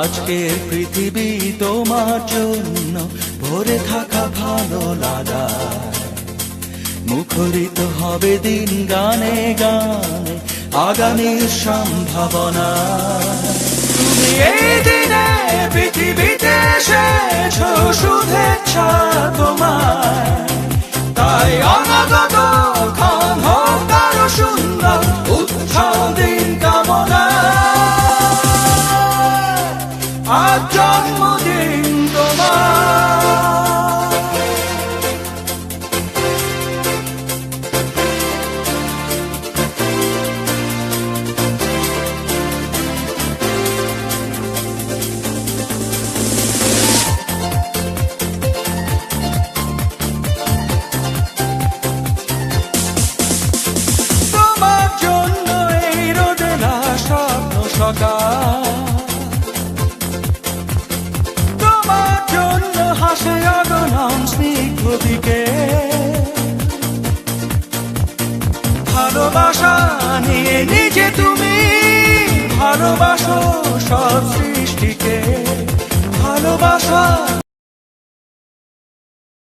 আজকের পৃথিবী তোমার জন্য, ভরে থাকা ভালো লাগা। মুখরিত হবে দিন গানে গানে, আগামীর সম্ভাবনা। তুমি এই দিনে পৃথিবীতে শুভেচ্ছা তোমার তাই অনাগত হোক আরও সুন্দর, উৎসব আজ জন্মদিন তোমার সকাল দিকে। ভালোবাসা নিয়ে নিজে তুমি ভালোবাসো সব সৃষ্টিকে। ভালোবাসা